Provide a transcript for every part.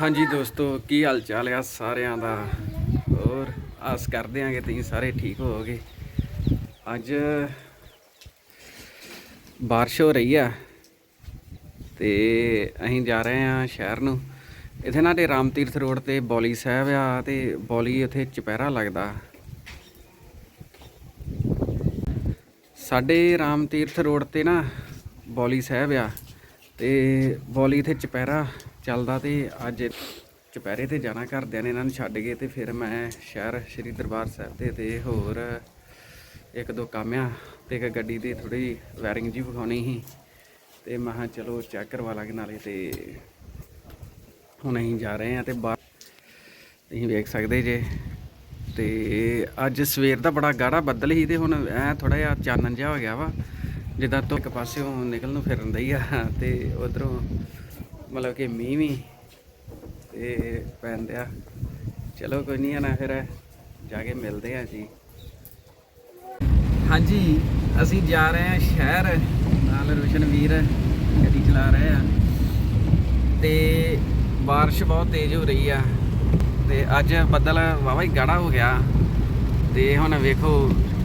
ਹਾਂਜੀ ਦੋਸਤੋ, ਕੀ ਹਾਲ ਚਾਲ ਆ ਸਾਰਿਆਂ ਦਾ? ਹੋਰ, ਆਸ ਕਰਦੇ ਆਂ ਤੁਸੀਂ ਸਾਰੇ ਠੀਕ ਹੋਵੋਗੇ। ਅੱਜ ਬਾਰਿਸ਼ ਹੋ ਰਹੀ ਆ ਤੇ ਅਸੀਂ ਜਾ ਰਹੇ ਆ ਸ਼ਹਿਰ ਨੂੰ। ਇੱਥੇ ਨਾ ਤੇ ਰਾਮ ਤੀਰਥ ਰੋਡ ਤੇ ਬੌਲੀ ਸਾਹਿਬ ਆ ਤੇ ਬੌਲੀ ਉੱਥੇ ਚੁਪਹਿਰਾ ਲੱਗਦਾ। ਸਾਡੇ ਰਾਮ ਤੀਰਥ ਰੋਡ ਤੇ ਨਾ ਬੌਲੀ ਸਾਹਿਬ ਆ ਤੇ ਬੌਲੀ ਇੱਥੇ ਚੁਪਹਿਰਾ ਚੱਲਦਾ ਤੇ ਅੱਜ ਚੁਪਹਿਰੇ ਤੇ ਜਾਣਾ, ਘਰਦਿਆਂ ਨੇ ਇਹਨਾਂ ਨੂੰ ਛੱਡ ਕੇ ਤੇ ਫਿਰ ਮੈਂ ਸ਼ਹਿਰ ਸ੍ਰੀ ਦਰਬਾਰ ਸਾਹਿਬ ਦੇ ਤੇ ਹੋਰ ਇੱਕ ਦੋ ਕੰਮ ਆ ਤੇ ਇੱਕ ਗੱਡੀ ਦੀ ਥੋੜੀ ਵਾਇਰਿੰਗ ਜੀ ਵਿਖਾਉਣੀ ਸੀ ਤੇ ਮੈਂ ਕਿਹਾ ਚਲੋ ਚੈੱਕ ਕਰਵਾ ਲਾਂਗੇ ਨਾਲੇ ਤੇ ਹੁਣ ਅਸੀਂ ਜਾ ਰਹੇ ਆ ਤੇ ਬਾਹਰ ਤੁਸੀਂ ਵੇਖ ਸਕਦੇ ਜੇ ਤੇ ਅੱਜ ਸਵੇਰ ਦਾ ਬੜਾ ਗਾੜਾ ਬੱਦਲ ਸੀ ਤੇ ਹੁਣ ਐ ਥੋੜਾ ਜਿਹਾ ਚਾਨਣ ਜਿਹਾ ਹੋ ਗਿਆ ਵਾ, ਜਿੱਦਾਂ ਤੋਂ ਇੱਕ ਪਾਸਿਓਂ ਨਿਕਲਣ ਨੂੰ ਫਿਰਨ ਦਈ ਆ ਤੇ ਉਧਰੋਂ ਮਤਲਬ ਕਿ ਮੀਂਹ ਵੀ ਤੇ ਪੈਂਦਿਆ ਚਲੋ ਕੋਈ ਨਹੀਂ ਆ ਨਾ ਫਿਰ ਜਾ ਕੇ ਮਿਲਦੇ ਆ ਜੀ ਹਾਂਜੀ ਅਸੀਂ ਜਾ ਰਹੇ ਹਾਂ ਸ਼ਹਿਰ ਨਾਲ ਰੋਸ਼ਨ ਵੀਰ ਗੱਡੀ ਚਲਾ ਰਹੇ ਆ ਤੇ بارش ਬਹੁਤ ਤੇਜ਼ ਹੋ ਰਹੀ ਆ ਤੇ ਅੱਜ ਬੱਦਲ ਵਾਵਾ ਹੀ ਗਾੜਾ ਹੋ ਗਿਆ ਤੇ ਹੁਣ ਵੇਖੋ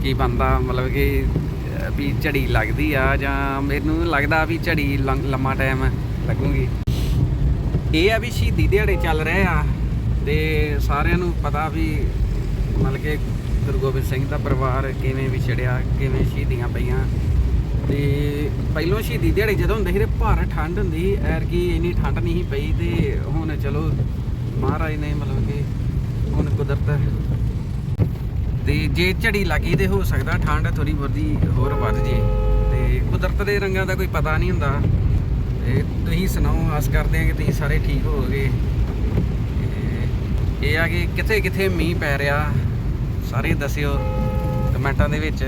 ਕੀ ਬੰਦਾ ਮਤਲਬ ਕਿ ਅਹ, ਵੀ ਝੜੀ ਲੱਗਦੀ ਆ ਜਾਂ ਮੈਨੂੰ ਲੱਗਦਾ ਵੀ ਝੜੀ ਲੰ- ਲੰਮਾ ਟਾਈਮ ਲੱਗੂਗੀ ਇਹ ਆ ਵੀ ਸ਼ਹੀਦੀ ਦਿਹਾੜੇ ਚੱਲ ਰਹੇ ਆ ਤੇ ਸਾਰਿਆਂ ਨੂੰ ਪਤਾ ਵੀ ਮਤਲਬ ਕਿ ਗੁਰੂ ਗੋਬਿੰਦ ਸਿੰਘ ਦਾ ਪਰਿਵਾਰ ਕਿਵੇਂ ਵਿਛੜਿਆ, ਕਿਵੇਂ ਸ਼ਹੀਦੀਆਂ ਪਈਆਂ। ਤੇ ਪਹਿਲੋਂ ਸ਼ਹੀਦੀ ਦਿਹਾੜੇ ਜਦੋਂ ਹੁੰਦੇ ਸੀ ਤੇ ਭਾਰ ਠੰਡ ਹੁੰਦੀ ਸੀ ਐਰਕੀ ਇੰਨੀ ਠੰਡ ਨਹੀਂ ਪਈ ਤੇ ਹੁਣ ਚਲੋ ਮਹਾਰਾਜ ਨੇ ਮਤਲਬ ਕਿ ਹੁਣ ਕੁਦਰਤ ਤੇ ਜੇ ਝੜੀ ਲੱਗੀ ਤੇ ਹੋ ਸਕਦਾ ਠੰਡ ਥੋੜੀ ਬਹੁਤੀ ਹੋਰ ਵੱਧ ਜੇ। ਤੇ ਕੁਦਰਤ ਦੇ ਰੰਗਾਂ ਦਾ ਕੋਈ ਪਤਾ ਨਹੀਂ ਹੁੰਦਾ। ਤੇ ਤੁਸੀਂ ਸੁਣਾਓ, ਆਸ ਕਰਦੇ ਹਾਂ ਕਿ ਤੁਸੀਂ ਸਾਰੇ ਠੀਕ ਹੋਵੋਗੇ। ਤੇ ਇਹ ਆ ਕਿ ਕਿੱਥੇ ਕਿੱਥੇ ਮੀਂਹ ਪੈ ਰਿਹਾ, ਸਾਰੇ ਦੱਸਿਓ ਕਮੈਂਟਾਂ ਦੇ ਵਿੱਚ।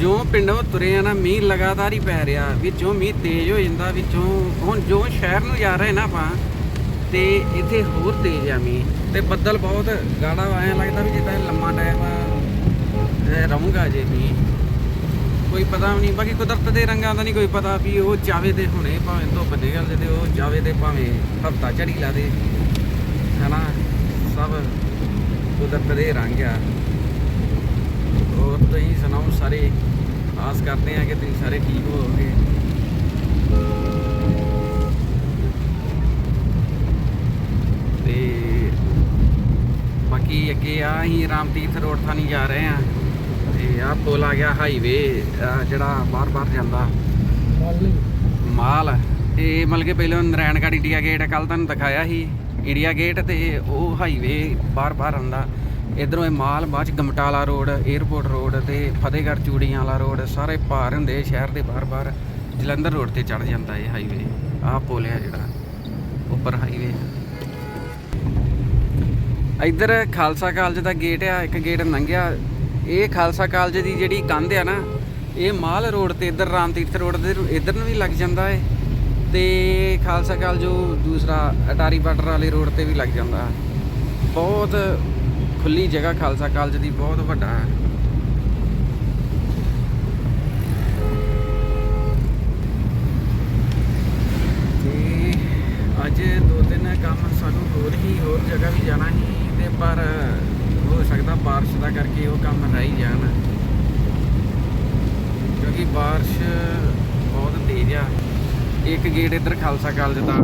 ਜੋ ਪਿੰਡੋਂ ਤੁਰੇ ਆ ਨਾ, ਮੀਂਹ ਲਗਾਤਾਰ ਹੀ ਪੈ ਰਿਹਾ, ਵਿੱਚੋਂ ਮੀਂਹ ਤੇਜ਼ ਹੋ ਜਾਂਦਾ, ਵਿੱਚੋਂ ਹੁਣ ਜੋ ਸ਼ਹਿਰ ਨੂੰ ਜਾ ਰਹੇ ਨਾ ਆਪਾਂ, ਤੇ ਇੱਥੇ ਹੋਰ ਤੇਜ਼ ਆ ਮੀਂਹ। ਤੇ ਬੱਦਲ ਬਹੁਤ ਗਾੜਾ ਆਇਆ ਲੱਗਦਾ ਵੀ ਜਿੱਦਾਂ ਲੰਮਾ ਟਾਈਮ ਰਹੂਗਾ ਜੇ ਮੀਂਹ। ਕੋਈ ਪਤਾ ਵੀ ਨਹੀਂ, ਬਾਕੀ ਕੁਦਰਤ ਦੇ ਰੰਗਾਂ ਦਾ ਨਹੀਂ ਕੋਈ ਪਤਾ ਵੀ ਉਹ ਚਾਵੇ ਤੇ ਹੁਣੇ ਭਾਵੇਂ ਧੁੱਪ ਨਿਕਲ ਜੇ ਤੇ ਉਹ ਚਾਵੇ ਤੇ ਭਾਵੇਂ ਹਫਤਾ ਝੜੀ ਲਾ ਦੇ। ਹਨਾ? ਸਭ ਕੁਦਰਤ ਦੇ ਰੰਗ ਆ। ਹੋਰ ਤੁਸੀਂ ਸੁਣਾਓ ਸਾਰੇ? ਆਸ ਕਰਦੇ ਆ ਕਿ ਤੁਸੀਂ ਸਾਰੇ ਠੀਕ ਹੋਵੋਗੇ। ਤੇ ਬਾਕੀ ਅੱਗੇ ਆ ਅਸੀਂ ਰਾਮ ਤੀਰਥ ਰੋਡ ਥਾਣੀ ਜਾ ਰਹੇ ਆ ਤੇ ਆ, ਪੁਲ ਆ ਗਿਆ ਹਾਈਵੇ ਜਿਹੜਾ ਬਾਹਰ ਬਾਹਰ ਜਾਂਦਾ। ਮਾਲ ਇਹ ਮਤਲਬ ਕਿ ਪਹਿਲਾਂ ਨਰੈਣਗੜ੍ਹ ਇੰਡੀਆ ਗੇਟ ਕੱਲ ਤੁਹਾਨੂੰ ਦਿਖਾਇਆ ਸੀ। ਇੰਡੀਆ ਗੇਟ ਤੇ ਉਹ ਹਾਈਵੇ ਬਾਹਰ ਬਾਹਰ ਆਉਂਦਾ। ਇਧਰੋਂ ਇਹ ਮਾਲ ਬਾਅਦ ਚ ਗਮਟਾਲਾ ਰੋਡ 에어ਪੋਰਟ ਰੋਡ ਤੇ ਫਤਿਹਗੜ੍ਹ ਚੂੜੀਆਂ ਵਾਲਾ ਰੋਡ ਸਾਰੇ ਪਾਰ ਹੁੰਦੇ ਸ਼ਹਿਰ ਦੇ ਬਾਹਰ ਬਾਹਰ। ਜਲੰਧਰ ਰੋਡ ਤੇ ਚੜ ਜਾਂਦਾ ਇਹ ਹਾਈਵੇ ਆਹ ਪੁਲ ਆ ਜਿਹੜਾ, ਉੱਪਰ ਹਾਈਵੇ ਇੱਧਰ ਖਾਲਸਾ ਕਾਲਜ ਦਾ ਗੇਟ ਆ, ਇੱਕ ਗੇਟ ਲੰਘਿਆ ਇਹ ਖਾਲਸਾ ਕਾਲਜ ਦੀ ਜਿਹੜੀ ਕੰਧ ਆ ਨਾ, ਇਹ ਮਾਲ ਰੋਡ ਤੇ ਇੱਧਰ ਰਾਮ ਤੀਰਥ ਰੋਡ ਦੇ ਇੱਧਰ ਨੂੰ ਵੀ ਲੱਗ ਜਾਂਦਾ ਏ। ਤੇ ਖਾਲਸਾ ਕਾਲਜ ਉਹ ਦੂਸਰਾ ਅਟਾਰੀ ਬਾਰਡਰ ਵਾਲੇ ਰੋਡ ਤੇ ਵੀ ਲੱਗ ਜਾਂਦਾ। ਬਹੁਤ ਖੁੱਲੀ ਜਗ੍ਹਾ ਖਾਲਸਾ ਕਾਲਜ ਦੀ, ਬਹੁਤ ਵੱਡਾ ਹੈ। ਤੇ ਅੱਜ ਦੋ ਤਿੰਨ ਕੰਮ ਸਾਨੂੰ ਹੋਰ ਹੀ ਹੋਰ ਜਗ੍ਹਾ ਵੀ ਜਾਣਾ ਸੀ, ਤੇ ਪਰ ਹੋ ਸਕਦਾ بارش ਦਾ ਕਰਕੇ ਉਹ ਕੰਮ ਰਹਿ ਹੀ ਜਾਣ ਕਿਉਂਕਿ بارش ਬਹੁਤ ਤੇਜ਼ ਆ ਇੱਕ ਗੇਟ ਇੱਧਰ ਖਾਲਸਾ ਕਾਲਜ ਦਾ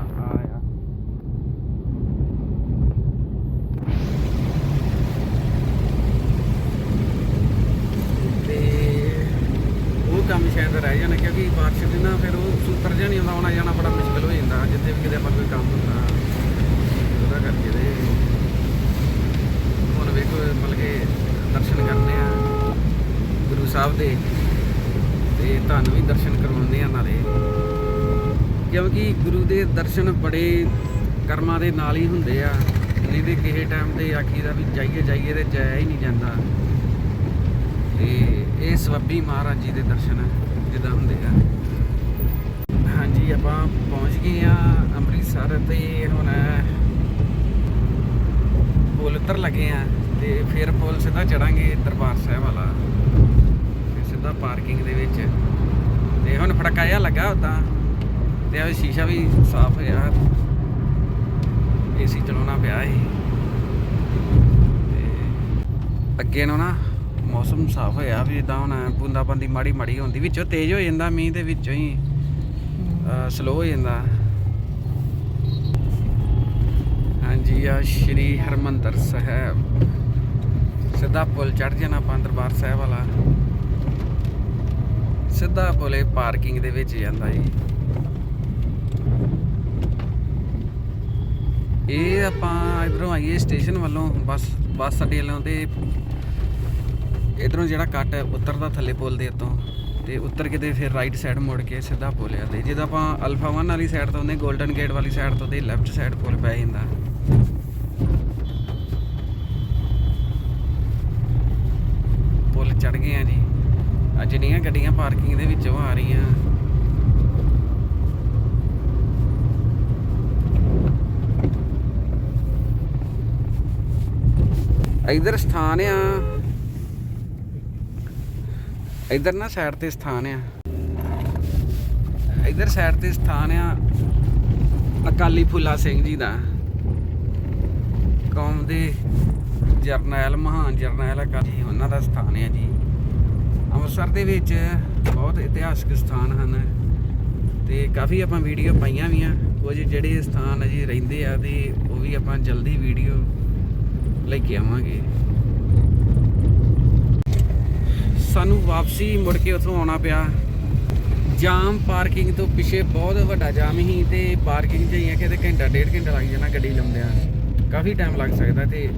ਕਿਉਂਕਿ ਗੁਰੂ ਦੇ ਦਰਸ਼ਨ ਬੜੇ ਕਰਮਾਂ ਦੇ ਨਾਲ ਹੀ ਹੁੰਦੇ ਆ। ਨਹੀਂ ਤੇ ਕਿਸੇ ਟਾਈਮ ਤੇ ਆਖੀਦਾ ਵੀ ਜਾਈਏ ਜਾਈਏ ਤੇ ਜਾਇਆ ਹੀ ਨਹੀਂ ਜਾਂਦਾ। ਤੇ ਇਹ ਸਵੱਬੀ ਮਹਾਰਾਜ ਜੀ ਦੇ ਦਰਸ਼ਨ ਜਿੱਦਾਂ ਹੁੰਦੇ ਆ। ਹਾਂਜੀ, ਆਪਾਂ ਪਹੁੰਚ ਗਏ ਆ ਅੰਮ੍ਰਿਤਸਰ ਤੇ ਹੁਣ ਪੁਲ ਉੱਤਰ ਲੱਗੇ ਆ ਤੇ ਫਿਰ ਪੁਲ ਸਿੱਧਾ ਚੜਾਂਗੇ ਦਰਬਾਰ ਸਾਹਿਬ ਵਾਲਾ। ਫਿਰ ਸਿੱਧਾ ਪਾਰਕਿੰਗ ਦੇ ਵਿੱਚ। ਤੇ ਹੁਣ ਫੜਕਾਇਆ ਲੱਗਾ ਉਦਾਂ ਤੇ ਆ ਸ਼ੀਸ਼ਾ ਵੀ ਸਾਫ਼ ਹੋਇਆ। ਏਸੀ ਚਲਾਉਣਾ ਪਿਆ ਏ ਅੱਗੇ ਨੂੰ ਨਾ ਮੌਸਮ ਸਾਫ਼ ਹੋਇਆ ਵੀ ਇਦਾਂ ਹੁਣ ਬੂੰਦਾਬਾਂਦੀ ਮਾੜੀ ਮਾੜੀ ਹੁੰਦੀ, ਵਿੱਚੋਂ ਤੇਜ਼ ਹੋ ਜਾਂਦਾ, ਮੀਂਹ ਦੇ ਵਿੱਚੋਂ ਹੀ ਸਲੋ ਹੋ ਜਾਂਦਾ। ਹਾਂਜੀ, ਆ ਸ਼੍ਰੀ ਹਰਮੰਦਰ ਸਾਹਿਬ। ਸਿੱਧਾ ਪੁਲ ਚੜ ਜਾਣਾ ਆਪਾਂ ਦਰਬਾਰ ਸਾਹਿਬ ਵਾਲਾ। ਸਿੱਧਾ ਪੁਲੇ ਪਾਰਕਿੰਗ ਦੇ ਵਿੱਚ ਜਾਂਦਾ ਜੀ। ਇਹ ਆਪਾਂ ਇਧਰੋਂ ਆਈਏ ਸਟੇਸ਼ਨ ਵੱਲੋਂ, ਬੱਸ ਬੱਸ ਅੱਡੇ ਵੱਲੋਂ ਤੇ ਇਧਰੋਂ ਜਿਹੜਾ ਕੱਟ ਉਤਰਦਾ ਥੱਲੇ ਪੁਲ ਦੇ ਉੱਤੋਂ ਤੇ ਉੱਤਰ ਕੇ ਤੇ ਫਿਰ ਰਾਈਟ ਸਾਈਡ ਮੁੜ ਕੇ ਸਿੱਧਾ ਪੁਲ ਆ ਤੇ ਜਦੋਂ ਆਪਾਂ ਅਲਫਾ 1 ਵਾਲੀ ਸਾਈਡ ਤੋਂ ਉਹਨੇ 골ਡਨ ਗੇਟ ਵਾਲੀ ਸਾਈਡ ਤੋਂ ਤੇ ਲੈਫਟ ਸਾਈਡ ਪੁਲ ਪੈ ਜਾਂਦਾ। ਪੁਲ ਚੜ ਗਏ ਆ ਜੀ। ਆ ਜਿਹੜੀਆਂ ਗੱਡੀਆਂ ਪਾਰਕਿੰਗ ਦੇ ਵਿੱਚੋਂ ਆ ਰਹੀਆਂ। ਇਧਰ ਸਥਾਨ ਆ। ਇਧਰ ਨਾ ਸਾਈਡ ਤੇ ਸਥਾਨ ਆ। ਇਧਰ ਸਾਈਡ ਤੇ ਸਥਾਨ ਆ ਅਕਾਲੀ ਫੁੱਲਾ ਸਿੰਘ ਜੀ ਦਾ। ਕੌਮ ਦੇ ਜਰਨੈਲ, ਮਹਾਨ ਜਰਨੈਲ ਅਕਾਲੀ, ਉਹਨਾਂ ਦਾ ਸਥਾਨ ਆ ਜੀ। ਅੰਮ੍ਰਿਤਸਰ ਦੇ ਵਿੱਚ ਬਹੁਤ ਇਤਿਹਾਸਕ ਸਥਾਨ ਹਨ ਤੇ ਕਾਫੀ ਆਪਾਂ ਵੀਡੀਓ ਪਾਈਆਂ ਵੀ ਆ। ਕੁਝ ਜਿਹੜੇ ਸਥਾਨ ਅਜੇ ਰਹਿੰਦੇ ਆ ਤੇ ਉਹ ਵੀ ਆਪਾਂ ਜਲਦੀ ਵੀਡੀਓ ਲੈ ਕੇ ਆਵਾਂਗੇ। ਸਾਨੂੰ ਵਾਪਸੀ ਮੁੜ ਕੇ ਉੱਥੋਂ ਆਉਣਾ ਪਿਆ। ਜਾਮ ਪਾਰਕਿੰਗ ਤੋਂ ਪਿੱਛੇ ਬਹੁਤ ਵੱਡਾ ਜਾਮ ਸੀ ਤੇ ਪਾਰਕਿੰਗ 'ਚ ਹੀ ਆ ਘੰਟਾ, ਡੇਢ ਘੰਟਾ ਲੱਗ ਜਾਣਾ ਗੱਡੀ ਲੰਮਦਿਆਂ ਕਾਫੀ ਟਾਈਮ ਲੱਗ ਸਕਦਾ ਤੇ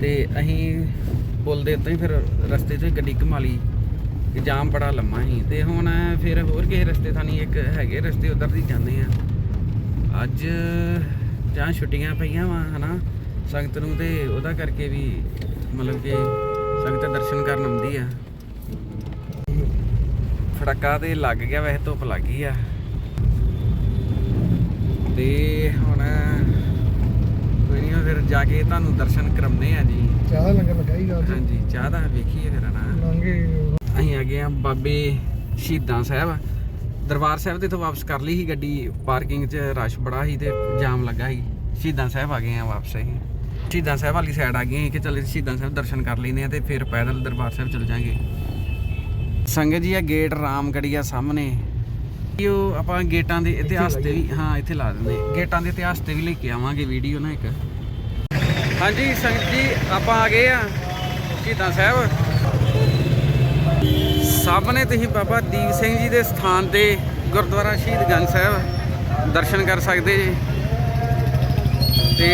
ਤੇ ਅਸੀਂ ਪੁਲ ਦੇ ਉੱਤੇ ਫਿਰ ਰਸਤੇ 'ਚ ਗੱਡੀ ਘੁਮਾ ਲਈ ਕਿ ਜਾਮ ਬੜਾ ਲੰਮਾ ਸੀ। ਤੇ ਹੁਣ ਫਿਰ ਹੋਰ ਕਿਸੇ ਰਸਤੇ ਥਾਣੀ ਇੱਕ ਹੈਗੇ ਰਸਤੇ ਉਧਰ ਦੀ ਜਾਂਦੇ ਆ। ਅੱਜ ਜਾਂ ਛੁੱਟੀਆਂ ਪਈਆਂ ਵਾ, ਹਨਾ? ਸੰਗਤ ਨੂੰ ਤੇ ਉਹਦਾ ਕਰਕੇ ਵੀ ਮਤਲਬ ਕਿ ਸੰਗਤ ਦਰਸ਼ਨ ਕਰਨ ਆਉਂਦੀ ਆ। ਫੜਕਾ ਤੇ ਲੱਗ ਗਿਆ ਵੈਸੇ ਧੁੱਪ ਲੱਗ ਆ। ਤੇ ਹੁਣ ਕੋਈ ਨਹੀਂ ਫਿਰ ਜਾ ਕੇ ਤੁਹਾਨੂੰ ਦਰਸ਼ਨ ਕਰਾਉਂਦੇ ਆ ਜੀ। ਚਾਹ ਲੰਗਰ ਲਗਾਈ ਗਾ ਹਾਂਜੀ ਚਾਹ ਦਾ ਵੇਖੀਏ ਫਿਰ ਨਾ ਲੰਗੇ ਅਸੀਂ ਆ ਗਏ ਆ ਬਾਬੇ ਸ਼ਹੀਦਾਂ ਸਾਹਿਬ। ਦਰਬਾਰ ਸਾਹਿਬ ਤੇ ਤੋਂ ਵਾਪਸ ਕਰ ਲਈ ਸੀ ਗੱਡੀ ਪਾਰਕਿੰਗ 'ਚ ਰਸ਼ ਬੜਾ ਸੀ ਤੇ ਜਾਮ ਲੱਗਾ ਸੀ। ਸ਼ਹੀਦਾਂ ਸਾਹਿਬ ਆ ਗਏ ਆ ਵਾਪਸ ਅਸੀਂ। ਸ਼ਹੀਦਾਂ ਸਾਹਿਬ ਵਾਲੀ ਸਾਈਡ ਆ ਗਏ ਕਿ ਚੱਲ ਸ਼ਹੀਦਾਂ ਸਾਹਿਬ ਦਰਸ਼ਨ ਕਰ ਲੈਂਦੇ ਆ ਤੇ ਫਿਰ ਪੈਦਲ ਦਰਬਾਰ ਸਾਹਿਬ ਚਲ ਜਾਾਂਗੇ। ਸੰਗਤ ਜੀ ਆ ਗੇਟ ਰਾਮਗੜੀਆ ਸਾਹਮਣੇ। ਇਹ ਉਹ ਆਪਾਂ ਗੇਟਾਂ ਦੇ ਇਤਿਹਾਸ ਤੇ ਵੀ ਹਾਂ ਇੱਥੇ ਲਾ ਦਿੰਦੇ। ਗੇਟਾਂ ਦੇ ਇਤਿਹਾਸ ਤੇ ਵੀ ਲੈ ਕੇ ਆਵਾਂਗੇ ਵੀਡੀਓ ਨਾ ਇੱਕ। ਹਾਂਜੀ ਸੰਗਤ ਜੀ ਆਪਾਂ ਆ ਗਏ ਆ ਸ਼ਹੀਦਾਂ ਸਾਹਿਬ। ਸਾਹਮਣੇ ਤੁਸੀਂ ਬਾਬਾ ਦੀਪ ਸਿੰਘ ਜੀ ਦੇ ਸਥਾਨ ਤੇ ਗੁਰਦੁਆਰਾ ਸ਼ਹੀਦ ਗੰਜ ਸਾਹਿਬ। ਦਰਸ਼ਨ ਕਰ ਸਕਦੇ ਜੀ। ਤੇ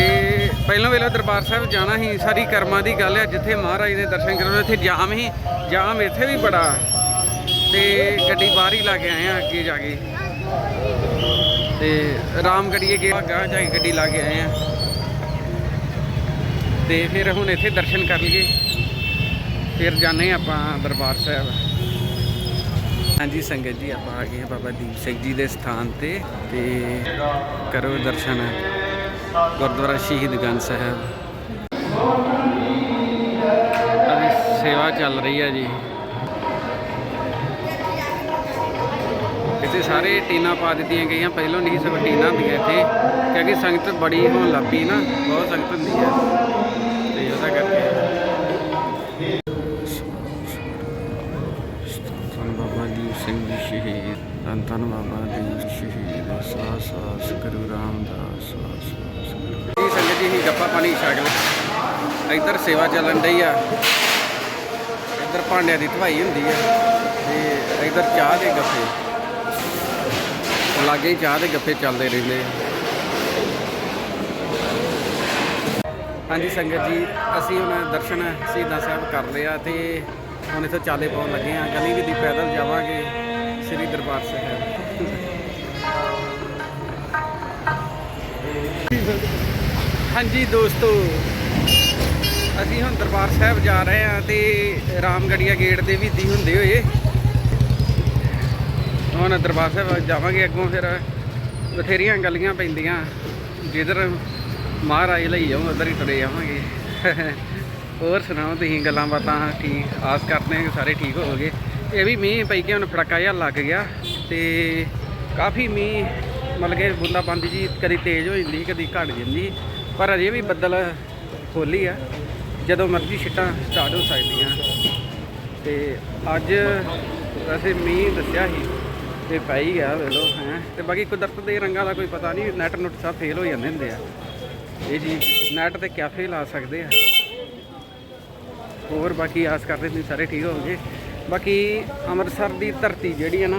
ਪਹਿਲਾਂ ਵੇਲੇ ਦਰਬਾਰ ਸਾਹਿਬ ਜਾਣਾ ਹੀ ਸਾਰੀ ਕਰਮਾਂ ਦੀ ਗੱਲ ਹੈ, ਜਿੱਥੇ ਮਹਾਰਾਜ ਦੇ ਦਰਸ਼ਨ ਕਰਾਉਣੇ ਇੱਥੇ ਜਾਮ ਹੀ, ਜਾਮ ਇੱਥੇ ਵੀ ਬੜਾ ਤੇ ਗੱਡੀ ਬਾਹਰ ਹੀ ਲਾ ਕੇ ਆਏ ਆ ਅੱਗੇ ਜਾ ਕੇ। ਤੇ ਰਾਮਗੜੀਏ ਗਏ ਗਾ ਜਾ ਕੇ ਗੱਡੀ ਲਾ ਕੇ ਆਏ ਆ ਤੇ ਫਿਰ ਹੁਣ ਇੱਥੇ ਦਰਸ਼ਨ ਕਰ ਲਈਏ। ਫਿਰ ਜਾਣੇ ਆਪਾਂ ਦਰਬਾਰ ਸਾਹਿਬ। ਹਾਂਜੀ, ਸੰਗਤ ਜੀ, ਆਪਾਂ ਆ ਗਏ ਹਾਂ ਬਾਬਾ ਦੀਪ ਸਿੰਘ ਜੀ ਦੇ ਸਥਾਨ ਤੇ ਤੇ ਕਰੋ ਦਰਸ਼ਨ। ਗੁਰਦੁਆਰਾ ਸ਼ਹੀਦ ਗੰਜ ਸਾਹਿਬ। ਅਭੀ ਸੇਵਾ ਚੱਲ ਰਹੀ ਹੈ ਜੀ। ਇੱਥੇ ਸਾਰੇ ਟੀਨਾ ਪਾ ਦਿੱਤੀਆਂ ਗਈਆਂ। ਪਹਿਲਾਂ ਨਹੀਂ ਸਭ ਟੀਨਾ ਹੁੰਦੀਆਂ ਇੱਥੇ, ਕਿਉਂਕਿ ਸੰਗਤ ਬੜੀ ਹੋਣ ਲੱਗ ਨਾ, ਬਹੁਤ ਸੰਗਤ ਹੁੰਦੀ ਹੈ ਤੇ ਉਹਦਾ ਕਰਕੇ। ਧੰਨ ਬਾਬਾ ਦੀਪ ਸਿੰਘ ਜੀ, ਸ਼ਹੀਦ। ਧੰਨ ਧੰਨ ਬਾਬਾ ਦੀਪ ਸ਼ਹੀਦ ਸਾਸ ਸਾਸ ਗੁਰੂ ਰਾਮਦਾਸ ਸਾਸ ਸਾਸ ਜੀ ਸੰਗਤ ਜੀ ਹੀ ਗੱਪਾ ਪਾਣੀ ਛਕ ਲਓ ਇੱਧਰ ਸੇਵਾ ਚੱਲਣ ਡਈ ਆ। ਇੱਧਰ ਭਾਂਡਿਆਂ ਦੀ ਧਵਾਈ ਹੁੰਦੀ ਆ ਤੇ ਇੱਧਰ ਚਾਹ ਦੇ ਗੱਫੇ। ਲਾਗੇ ਚਾਹ ਦੇ ਗੱਪੇ ਚੱਲਦੇ ਰਹਿੰਦੇ ਹਾਂਜੀ ਸੰਗਤ ਜੀ, ਅਸੀਂ ਹੁਣ ਦਰਸ਼ਨ ਸ਼ਹੀਦਾਂ ਸਾਹਿਬ ਕਰ ਲਿਆ ਤੇ ਹੁਣ ਇੱਥੋਂ ਚਾਲੇ ਪਾਉਣ ਲੱਗੇ ਆ। ਗਲੀ ਵੀ ਦੀ ਪੈਦਲ ਜਾਵਾਂਗੇ। ਸ੍ਰੀ ਦਰਬਾਰ ਸਾਹਿਬ। ਹਾਂਜੀ ਦੋਸਤੋ, ਅਸੀਂ ਹੁਣ ਦਰਬਾਰ ਸਾਹਿਬ ਜਾ ਰਹੇ ਹਾਂ ਤੇ ਰਾਮਗੜੀਆ ਗੇਟ ਦੇ ਵੀ ਦੀ ਹੁੰਦੇ ਹੋਏ। ਹੁਣ ਦਰਬਾਰ ਸਾਹਿਬ ਜਾਵਾਂਗੇ ਅੱਗੋਂ ਫਿਰ। ਬਥੇਰੀਆਂ ਗਲੀਆਂ ਪੈਂਦੀਆਂ। ਜਿੱਧਰ ਮਹਾਰਾਜ ਲਈ ਜਾਉਂ ਉਧਰ ਹੀ ਤੁਰੇ ਜਾਵਾਂਗੇ ਹੋਰ ਸੁਣਾਓ ਤੁਸੀਂ ਗੱਲਾਂ ਬਾਤਾਂ? ਠੀਕ? ਆਸ ਕਰਦੇ ਹਾਂ ਕਿ ਸਾਰੇ ਠੀਕ ਹੋਵੋਗੇ। ਇਹ ਵੀ ਮੀਂਹ ਪਈ ਕੇ ਹੁਣ ਫੜਕਾ ਜਿਹਾ ਲੱਗ ਗਿਆ ਤੇ ਕਾਫੀ ਮੀਂਹ ਮਤਲਬ ਕਿ ਬੂੰਦਾਬਾਂਦੀ ਜੀ ਕਦੀ ਤੇਜ਼ ਹੋ ਜਾਂਦੀ, ਕਦੀ ਘਟ ਜਾਂਦੀ, ਪਰ ਅਜੇ ਵੀ ਬੱਦਲ ਖੋਲੀ ਆ, ਜਦੋਂ ਮਰਜ਼ੀ ਛਿੱਟਾਂ ਸਟਾਰਟ ਹੋ ਸਕਦੀਆਂ। ਤੇ ਅੱਜ ਵੈਸੇ ਮੀਂਹ ਦੱਸਿਆ ਸੀ, ਤੇ ਪੈ ਗਿਆ ਵੇਖ ਲਓ, ਹੈ। ਤੇ ਬਾਕੀ ਕੁਦਰਤ ਦੇ ਰੰਗਾਂ ਦਾ ਕੋਈ ਪਤਾ ਨਹੀਂ ਨੈਟ ਨੁੱਟ ਸਭ ਫੇਲ ਹੋ ਜਾਂਦੇ ਹੁੰਦੇ ਆ। ਇਹ ਜੀ ਨੈਟ ਤੇ ਕਿਆ ਫੇਲ ਆ ਸਕਦੇ ਆ। ਹੋਰ ਬਾਕੀ ਆਸ ਕਰਦੇ ਤੁਸੀਂ ਸਾਰੇ ਠੀਕ ਹੋਵੋਗੇ। ਬਾਕੀ ਅੰਮ੍ਰਿਤਸਰ ਦੀ ਧਰਤੀ ਜਿਹੜੀ ਹੈ ਨਾ,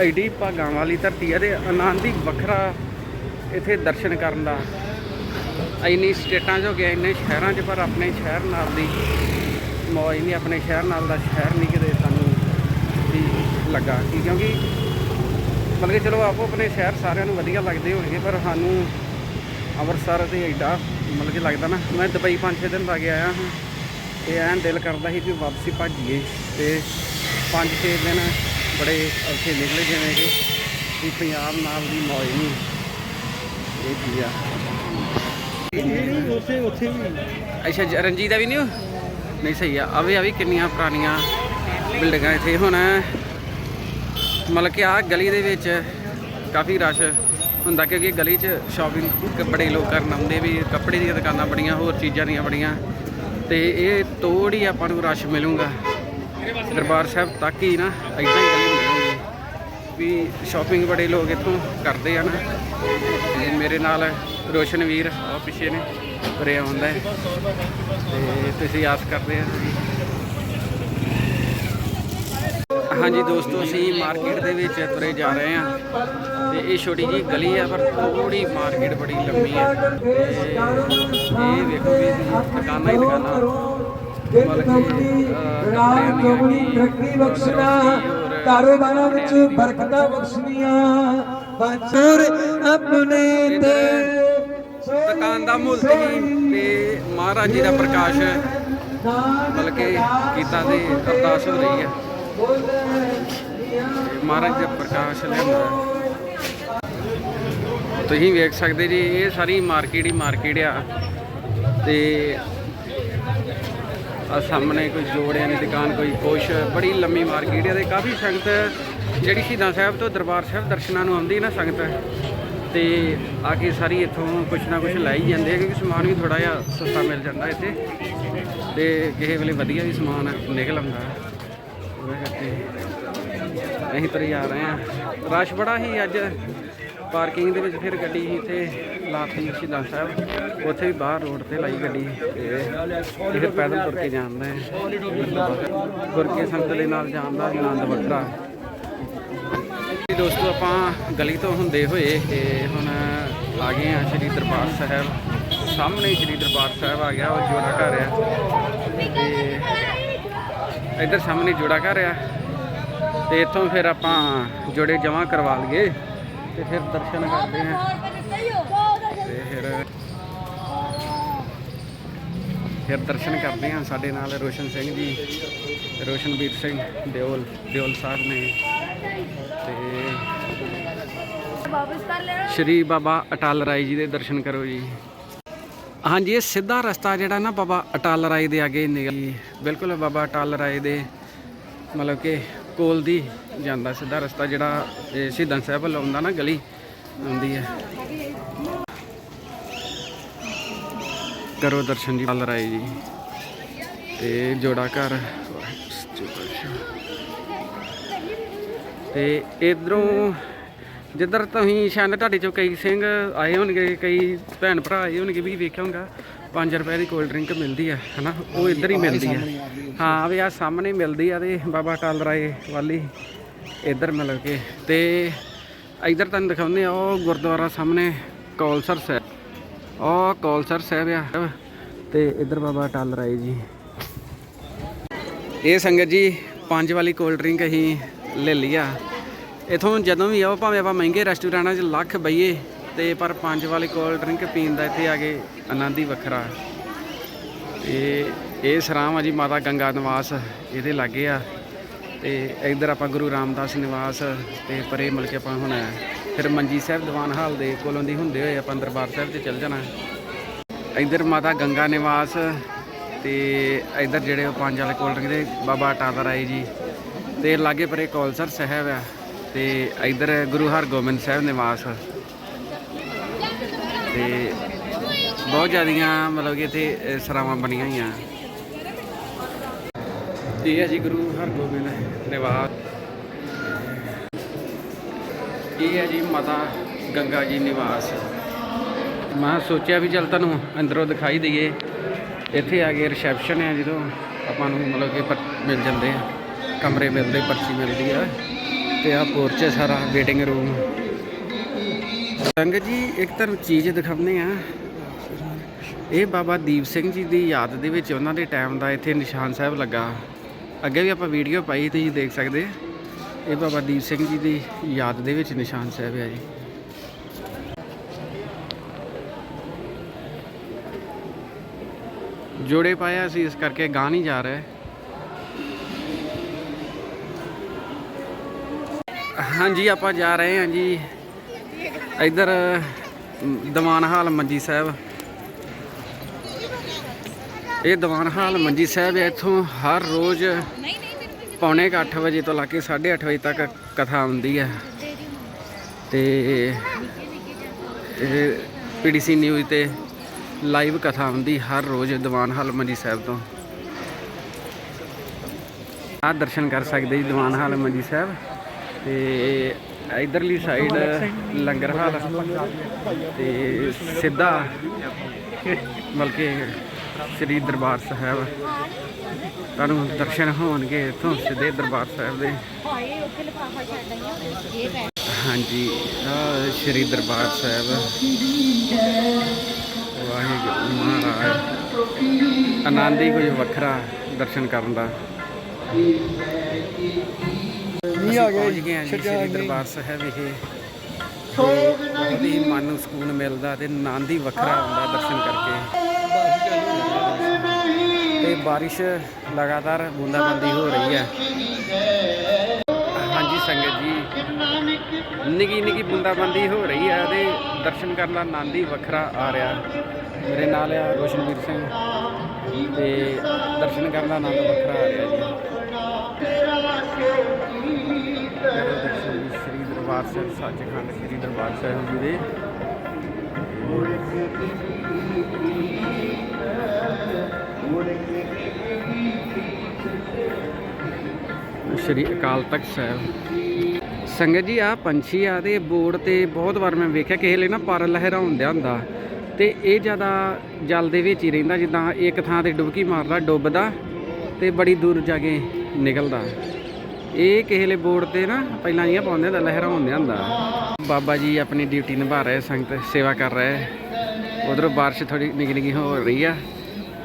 ਐਡੀ ਭਾਗਾਂ ਵਾਲੀ ਧਰਤੀ ਹੈ ਤੇ ਆਨੰਦ ਹੀ ਵੱਖਰਾ ਇੱਥੇ ਦਰਸ਼ਨ ਕਰਨ ਦਾ। ਇੰਨੀ ਸਟੇਟਾਂ 'ਚ ਹੋ ਗਿਆ, ਇੰਨੇ ਸ਼ਹਿਰਾਂ 'ਚ, ਪਰ ਆਪਣੇ ਸ਼ਹਿਰ ਨਾਲ ਦੀ ਮੌਜ ਨਹੀਂ, ਆਪਣੇ ਸ਼ਹਿਰ ਨਾਲ ਦਾ ਸ਼ਹਿਰ ਨਹੀਂ ਕਿਤੇ ਸਾਨੂੰ ਵੀ ਲੱਗਾ। ਕਿ ਕਿਉਂਕਿ ਮਤਲਬ ਕਿ ਚਲੋ ਆਪੋ ਆਪਣੇ ਸ਼ਹਿਰ ਸਾਰਿਆਂ ਨੂੰ ਵਧੀਆ ਲੱਗਦੇ ਹੋਣਗੇ, ਪਰ ਸਾਨੂੰ ਅੰਮ੍ਰਿਤਸਰ ਤੇ ਐਡਾ ਮਤਲਬ ਕਿ ਲੱਗਦਾ ਨਾ, ਮੈਂ ਦੁਬਈ 5-6 ਦਿਨ ਲਾ ਕੇ ਆਇਆ ਹਾਂ। ਤੇ ਐਨ ਦਿਲ ਕਰਦਾ ਸੀ ਵੀ ਵਾਪਸੀ ਭੱਜੀਏ ਤੇ 5-6 ਦਿਨ ਬੜੇ ਔਖੇ ਨਿਕਲੇ ਜਿਵੇਂ ਕਿ ਵੀ ਪੰਜਾਬ ਨਾਲ ਦੀ ਮੌਜ ਨਹੀਂ। ਇਹ ਚੀਜ਼ ਆ? ਉੱਥੇ ਉੱਥੇ ਵੀ ਅੱਛਾ ਰਣਜੀਤ ਦਾ ਵੀ ਨਹੀਂ? ਨਹੀਂ ਸਹੀ ਆ। ਆਵੇ ਆ ਵੀ ਕਿੰਨੀਆਂ ਪੁਰਾਣੀਆਂ ਬਿਲਡਿੰਗਾਂ ਇੱਥੇ ਹੁਣ। ਮਤਲਬ ਕਿ ਆ ਗਲੀ ਦੇ ਵਿੱਚ ਕਾਫੀ ਰਸ਼ ਹੁੰਦਾ ਕਿਉਂਕਿ ਗਲੀ 'ਚ ਸ਼ਾਪਿੰਗ ਬੜੇ ਲੋਕ ਕਰਨ ਆਉਂਦੇ ਵੀ ਕੱਪੜੇ ਦੀਆਂ ਦੁਕਾਨਾਂ ਬੜੀਆਂ ਹੋਰ ਚੀਜ਼ਾਂ ਦੀਆਂ ਬੜੀਆਂ। ਤੇ ਇਹ ਤੋੜ ਹੀ ਆਪਾਂ ਨੂੰ ਰਸ਼ ਮਿਲੂਗਾ। ਦਰਬਾਰ ਸਾਹਿਬ ਤੱਕ ਹੀ ਨਾ ਇਦਾਂ ਹੀ ਗਲੀ ਮਿਲੂਗੀ। ਵੀ ਸ਼ਾਪਿੰਗ ਬੜੇ ਲੋਕ ਇੱਥੋਂ ਕਰਦੇ ਆ ਨਾ। ਤੇ ਮੇਰੇ ਨਾਲ ਰੋਸ਼ਨ ਵੀਰ ਆ ਪਿੱਛੇ ਨੇ ਤੁਰੇ ਆਉਂਦਾ ਹੈ। ਤੇ ਤੁਸੀਂ ਆਸ ਕਰਦੇ ਆ। ਹਾਂਜੀ ਦੋਸਤੋ, ਅਸੀਂ ਮਾਰਕੀਟ ਦੇ ਵਿੱਚ ਤੁਰੇ ਜਾ ਰਹੇ ਹਾਂ। ਤੇ ਇਹ ਛੋਟੀ ਜੀ ਗਲੀ ਹੈ ਪਰ ਥੋੜੀ ਮਾਰਕੀਟ ਬੜੀ ਲੰਮੀ ਤੇ ਇਹ ਵੇਖੋ ਵੀ ਦੁਕਾਨਾਂ ਹੀ ਦੁਕਾਨਾਂ। ਮਤਲਬ ਕਿ ਅਹ, ਕੱਪੜਿਆਂ ਦੀਆਂ ਕੀ, ਤਰੱਕੀ ਬਖਸ਼ਣਾ ਕਾਰੋਬਾਰਾਂ ਵਿੱਚ ਬਰਕਤਾਂ ਬਖਸ਼ਣੀਆਂ ਬਾਚਰ ਆਪਣੇ ਤੇ ਦੁਕਾਨ ਦਾ ਮੁੱਲ ਤੇ ਮਹਾਰਾਜ ਜੀ ਦਾ ਪ੍ਰਕਾਸ਼ ਮਤਲਬ ਕਿ ਕੀਤਾ ਤੇ ਅਰਦਾਸ ਹੋ ਰਹੀ ਹੈ। ਮਹਾਰਾਜ ਦਾ ਪ੍ਰਕਾਸ਼ ਲਿਆਉਂਦਾ ਤੁਸੀਂ ਵੇਖ ਸਕਦੇ ਜੀ, ਇਹ ਸਾਰੀ ਮਾਰਕੀਟ ਹੀ ਮਾਰਕੀਟ ਆ। ਤੇ ਆ ਸਾਹਮਣੇ ਕੋਈ ਜੋੜਿਆਂ ਦੀ ਦੁਕਾਨ, ਕੋਈ ਕੁਛ, ਬੜੀ ਲੰਮੀ ਮਾਰਕੀਟ ਹੈ ਤੇ ਕਾਫੀ ਸੰਗਤ ਜਿਹੜੀ ਸ਼ਹੀਦਾਂ ਸਾਹਿਬ ਤੋਂ ਦਰਬਾਰ ਸਾਹਿਬ ਦਰਸ਼ਨਾਂ ਨੂੰ ਆਉਂਦੀ ਨਾ ਸੰਗਤ, ਤੇ ਆ ਕੇ ਸਾਰੀ ਇੱਥੋਂ ਕੁਛ ਨਾ ਕੁਛ ਲੈ ਹੀ ਜਾਂਦੇ ਆ, ਕਿਉਂਕਿ ਸਮਾਨ ਵੀ ਥੋੜਾ ਜਿਹਾ ਸਸਤਾ ਮਿਲ ਜਾਂਦਾ ਇੱਥੇ। ਤੇ ਕਿਸੇ ਵੇਲੇ ਵਧੀਆ ਵੀ ਸਮਾਨ ਨਿਕਲ ਆਉਂਦਾ। ਉਹਦੇ ਕਰਕੇ ਅਸੀਂ ਤੁਰੇ ਆ ਰਹੇ ਹਾਂ। ਰਸ਼ ਬੜਾ ਹੀ ਅੱਜ। ਪਾਰਕਿੰਗ ਦੇ ਵਿੱਚ ਫਿਰ ਗੱਡੀ ਸੀ ਇੱਥੇ ਲਾਤੀ ਸ਼ਹੀਦਾਂ ਸਾਹਿਬ। ਉੱਥੇ ਵੀ ਬਾਹਰ ਰੋਡ ਤੇ ਲਾਈ ਗੱਡੀ। ਤੇ ਫਿਰ ਪੈਦਲ ਤੁਰ ਕੇ ਜਾਂਦਾ ਹੈ। ਤੁਰ ਸੰਗਤ ਦੇ ਨਾਲ ਜਾਣ ਦਾ ਆਨੰਦ ਵੱਖਰਾ। ਜੀ ਦੋਸਤੋ, ਆਪਾਂ ਗਲੀ ਤੋਂ ਹੁੰਦੇ ਹੋਏ ਤੇ ਹੁਣ ਆ ਗਏ ਆ ਸ਼੍ਰੀ ਦਰਬਾਰ ਸਾਹਿਬ। ਸਾਹਮਣੇ ਸ਼੍ਰੀ ਦਰਬਾਰ ਸਾਹਿਬ ਆ ਗਿਆ, ਉਹ ਜੋੜਾ ਘਰ ਆ। ਤੇ ਇੱਧਰ ਸਾਹਮਣੇ ਜੋੜਾ ਘਰ ਆ। ਤੇ ਇੱਥੋਂ ਫਿਰ ਆਪਾਂ ਜੋੜੇ ਜਮ੍ਹਾਂ ਕਰਵਾ ਲਈਏ। ਤੇ ਫਿਰ ਦਰਸ਼ਨ ਕਰਦੇ ਹਾਂ। ਤੇ ਫਿਰ ਫਿਰ ਦਰਸ਼ਨ ਕਰਦੇ ਹਾਂ ਸਾਡੇ ਨਾਲ ਰੋਸ਼ਨ ਸਿੰਘ ਜੀ ਰੋਸ਼ਨਵੀਰ ਸਿੰਘ, ਦਿਓਲ ਦਿਓਲ ਸਾਹਿਬ ਨੇ। ਤੇ ਸ਼੍ਰੀ ਬਾਬਾ ਅਟਲ ਰਾਏ ਜੀ ਦੇ ਦਰਸ਼ਨ ਕਰੋ ਜੀ। ਹਾਂਜੀ, ਇਹ ਸਿੱਧਾ ਰਸਤਾ ਜਿਹੜਾ ਨਾ ਬਾਬਾ ਅਟਲ ਰਾਏ ਦੇ ਅੱਗੇ ਨਿਕਲ ਬਿਲਕੁਲ ਬਾਬਾ ਅਟਲ ਰਾਏ ਦੇ ਮਤਲਬ ਕਿ ਕੋਲ ਦੀ ਜਾਂਦਾ ਸਿੱਧਾ ਰਸਤਾ ਜਿਹੜਾ ਇਹ ਸ਼ਹੀਦਾਂ ਸਾਹਿਬ ਵੱਲ ਆਉਂਦਾ ਨਾ ਗਲੀ ਆਉਂਦੀ ਹੈ। ਕਰੋ ਦਰਸ਼ਨ ਜੀ ਅਟਲ ਰਾਏ ਜੀ। ਤੇ ਜੋੜਾ ਘਰ। ਤੇ ਇਧਰੋਂ ਜਿੱਧਰ ਤੁਸੀਂ ਸ਼ਾਇਦ ਤੁਹਾਡੇ ਚੋਂ ਕਈ ਸਿੰਘ ਆਏ ਹੋਣਗੇ ਕਈ ਭੈਣ ਭਰਾ ਆਏ ਹੋਣਗੇ ਵੀ ਵੇਖਿਆ ਹੋਊਗਾ 5 ਰੁਪਏ ਦੀ ਕੋਲਡ ਡਰਿੰਕ ਮਿਲਦੀ ਆ ਹਨਾ? ਉਹ ਇੱਧਰ ਹੀ ਮਿਲਦੀ ਆ ਹਾਂ ਵੀ ਆ ਸਾਹਮਣੇ ਮਿਲਦੀ ਆ ਤੇ ਬਾਬਾ ਟਾਲ ਰਾਏ ਵਾਲੀ ਇੱਧਰ ਮਤਲਬ ਕਿ। ਤੇ ਇੱਧਰ ਤੁਹਾਨੂੰ ਦਿਖਾਉਂਦੇ ਆ, ਉਹ ਗੁਰਦੁਆਰਾ ਸਾਹਮਣੇ ਕੌਲਸਰ ਸਾਹਿਬ। ਉਹ ਕੌਲਸਰ ਸਾਹਿਬ ਆ। ਤੇ ਇੱਧਰ ਬਾਬਾ ਟਾਲ ਰਾਏ ਜੀ। ਇਹ ਸੰਗਤ ਜੀ, ਪੰਜ ਵਾਲੀ ਕੋਲਡ ਡਰਿੰਕ ਅਸੀਂ ਲੈ ਲਈ ਆ। ਇਥੋਂ ਜਦੋਂ ਵੀ ਆਓ, ਭਾਵੇਂ ਆਪਾਂ ਮਹਿੰਗੇ ਰੈਸਟੋਰੈਂਟਾਂ 'ਚ ਲੱਖ ਬਈਏ, ਤੇ ਪਰ ਪੰਜ ਵਾਲੀ ਕੋਲਡ ਡਰਿੰਕ ਪੀਣ ਦਾ ਇੱਥੇ ਆ ਕੇ ਆਨੰਦ ਹੀ ਵੱਖਰਾ। ਤੇ ਇਹ ਸਰਾਮ ਆ ਜੀ ਮਾਤਾ ਗੰਗਾ ਨਿਵਾਸ, ਇਹਦੇ ਲਾਗੇ ਆ। ਤੇ ਇੱਧਰ ਆਪਾਂ ਗੁਰੂ ਰਾਮਦਾਸ ਨਿਵਾਸ ਤੇ ਪਰੇ ਮਿਲ ਕੇ ਆਪਾਂ ਹੁਣ ਫਿਰ ਮੰਜੀ ਸਾਹਿਬ ਦੀਵਾਨ ਹਾਲ ਦੇ ਕੋਲੋਂ ਦੀ ਹੁੰਦੇ ਹੋਏ ਆਪਾਂ ਦਰਬਾਰ ਸਾਹਿਬ ਤੇ ਚੱਲ ਜਾਣਾ। ਇੱਧਰ ਮਾਤਾ ਗੰਗਾ ਨਿਵਾਸ ਤੇ ਇੱਧਰ ਜਿਹੜੇ ਉਹ ਪੰਜ ਵਾਲੇ ਕੋਲ ਦੇ ਬਾਬਾ ਟਾਦਰ ਆਏ ਜੀ। ਤੇ ਲਾਗੇ ਪਰੇ ਕੌਲਸਰ ਸਾਹਿਬ ਆ ਤੇ ਇਧਰ ਗੁਰੂ ਹਰਗੋਬਿੰਦ ਸਾਹਿਬ ਨਿਵਾਸ। ਤੇ ਬਹੁਤ ਜ਼ਿਆਦੀਆਂ ਮਤਲਬ ਕਿ ਇੱਥੇ ਸਰਾਵਾਂ ਬਣੀਆਂ ਹੋਈਆਂ। ਇਹ ਹੈ ਜੀ ਗੁਰੂ ਹਰਗੋਬਿੰਦ ਨਿਵਾਸ। ਇਹ ਹੈ ਜੀ ਮਾਤਾ ਗੰਗਾ ਜੀ ਨਿਵਾਸ। ਮੈਂ ਸੋਚਿਆ ਵੀ ਚੱਲ ਤੁਹਾਨੂੰ ਅੰਦਰੋਂ ਦਿਖਾਈ ਦਈਏ। ਇੱਥੇ ਆ ਕੇ ਰਿਸੈਪਸ਼ਨ ਹੈ ਜਦੋਂ ਆਪਾਂ ਨੂੰ ਮਤਲਬ ਕਿ ਪਰ- ਮਿਲ ਜਾਂਦੇ ਆ। ਕਮਰੇ ਮਿਲਦੇ, ਪਰਚੀ ਮਿਲਦੀ ਆ। ਤੇ ਆ ਪੋਰਚ ਹੈ ਸਾਰਾ ਵੇਟਿੰਗ ਰੂਮ ਸੰਗਤ ਜੀ, ਇੱਕ ਤੁਹਾਨੂੰ ਚੀਜ਼ ਦਿਖਾਉਂਦੇ ਆ। ਇਹ ਬਾਬਾ ਦੀਪ ਸਿੰਘ ਜੀ ਦੀ ਯਾਦ ਦੇ ਵਿੱਚ ਉਹਨਾਂ ਦੇ ਟਾਈਮ ਦਾ ਇੱਥੇ ਨਿਸ਼ਾਨ ਸਾਹਿਬ ਲੱਗਾ। ਅੱਗੇ ਵੀ ਆਪਾਂ ਵੀਡੀਓ ਪਾਈ ਤੁਸੀਂ ਦੇਖ ਸਕਦੇ ਇਹ ਬਾਬਾ ਦੀਪ ਸਿੰਘ ਜੀ ਦੀ ਯਾਦ ਦੇ ਵਿੱਚ ਨਿਸ਼ਾਨ ਸਾਹਿਬ ਹੈ ਜੀ। ਜੋੜੇ ਪਾਇਆ ਸੀ, ਇਸ ਕਰਕੇ ਗਾਂ ਨਹੀਂ ਜਾ ਰਿਹਾ। ਹਾਂਜੀ, ਆਪਾਂ ਜਾ ਰਹੇ ਹਾਂ ਜੀ। ਇੱਧਰ ਦੀਵਾਨ ਹਾਲ ਮੰਜੀ ਸਾਹਿਬ। ਇਹ ਦੀਵਾਨ ਹਾਲ ਮੰਜੀ ਸਾਹਿਬ ਹੈ, ਇੱਥੋਂ ਹਰ ਰੋਜ਼ ਪੌਣੇ 8 ਵਜੇ ਤੋਂ ਲਾ ਕੇ 8:30 ਵਜੇ ਤੱਕ ਕਥਾ ਆਉਂਦੀ ਹੈ। ਤੇ ਇਹ ਪੀਡੀਸੀ ਨਿਊਜ਼ ਤੇ ਲਾਈਵ ਕਥਾ ਆਉਂਦੀ ਹਰ ਰੋਜ਼ ਦੀਵਾਨ ਹਾਲ ਮੰਜੀ ਸਾਹਿਬ ਤੋਂ। ਆ ਦਰਸ਼ਨ ਕਰ ਸਕਦੇ ਜੀ ਦੀਵਾਨ ਹਾਲ ਮੰਜੀ ਸਾਹਿਬ। ਤੇ ਇਧਰਲੀ ਸਾਈਡ ਲੰਗਰ ਹਾਲ। ਤੇ ਸਿੱਧਾ ਬਲਕਿ ਸ੍ਰੀ ਦਰਬਾਰ ਸਾਹਿਬ। ਤੁਹਾਨੂੰ ਦਰਸ਼ਨ ਹੋਣਗੇ ਇੱਥੋਂ ਸਿੱਧੇ ਦਰਬਾਰ ਸਾਹਿਬ ਦੇ। ਇਹ ਹਾਂਜੀ ਸ੍ਰੀ ਦਰਬਾਰ ਸਾਹਿਬ। ਵਾਹਿਗੁਰੂ ਮਹਾਰਾਜ। ਆਨੰਦ ਹੀ ਕੁਝ ਵੱਖਰਾ ਦਰਸ਼ਨ ਕਰਨ ਦਾ। ਨਹੀਂ ਆ ਗਏ ਜੀ ਸ੍ਰੀ ਨਹੀਂ। ਦਰਬਾਰ ਸਾਹਿਬ ਵਿਖੇ। ਤੇ ਬਹੁਤ ਹੀ। ਮਨ ਨੂੰ ਸਕੂਨ ਮਿਲਦਾ ਤੇ ਆਨੰਦ ਹੀ ਵੱਖਰਾ ਹੁੰਦਾ ਦਰਸ਼ਨ ਕਰਕੇ। ਬਾਰਿਸ਼ ਲਗਾਤਾਰ ਬੂੰਦਾਬਾਂਦੀ ਹੋ ਰਹੀ ਹੈ। ਹਾਂਜੀ ਸੰਗਤ ਜੀ, ਨਿੱਕੀ ਨਿੱਕੀ ਬੂੰਦਾਬਾਂਦੀ ਹੋ ਰਹੀ ਹੈ ਤੇ ਦਰਸ਼ਨ ਕਰਨ ਦਾ ਆਨੰਦ ਹੀ ਵੱਖਰਾ ਆ ਰਿਹਾ। ਮੇਰੇ ਨਾਲ ਆ ਰੋਸ਼ਨਵੀਰ ਸਿੰਘ ਤੇ ਦਰਸ਼ਨ ਕਰਨ ਦਾ ਆਨੰਦ ਵੱਖਰਾ ਆ ਰਿਹਾ ਜੀ। ਜੀ, ਸ੍ਰੀ ਦਰਬਾਰ ਸਾਹਿਬ, ਸੱਚਖੰਡ ਸ੍ਰੀ ਦਰਬਾਰ ਸਾਹਿਬ ਜੀ ਦੇ। ਸ੍ਰੀ ਅਕਾਲ ਤਖਤ ਸਾਹਿਬ। ਸੰਗਤ ਜੀ ਆ ਪੰਛੀ ਆ ਤੇ ਬੋਰਡ ਤੇ ਬਹੁਤ ਵਾਰ ਮੈਂ ਵੇਖਿਆ, ਕਿਸੇ ਲਈ ਨਾ ਪਰ ਲਹਿਰਾਉਂਦਿਆ ਹੁੰਦਾ। ਤੇ ਇਹ ਜ਼ਿਆਦਾ ਜਲ ਦੇ ਵਿੱਚ ਹੀ ਰਹਿੰਦਾ, ਜਿੱਦਾਂ ਇੱਕ ਥਾਂ ਤੇ ਡੁਬਕੀ ਮਾਰਦਾ, ਡੁੱਬਦਾ ਤੇ ਬੜੀ ਦੂਰ ਜਾ ਕੇ ਨਿਕਲਦਾ। ਇਹ ਕਿਸੇ ਲਈ ਬੋਰਡ ਤੇ ਨਾ ਪਹਿਲਾਂ ਇਹ ਪਾਉਂਦੇ ਹੁੰਦਾ ਲਹਿਰਾਉਂਦਿਆ ਹੁੰਦਾ। ਬਾਬਾ ਜੀ ਆਪਣੀ ਡਿਊਟੀ ਨਿਭਾ ਰਹੇ ਸੰਗਤ ਸੇਵਾ ਕਰ ਰਹੇ ਉਧਰੋਂ ਬਾਰਿਸ਼ ਥੋੜੀ ਨਿੱਕੀ ਹੋ ਰਹੀ ਆ।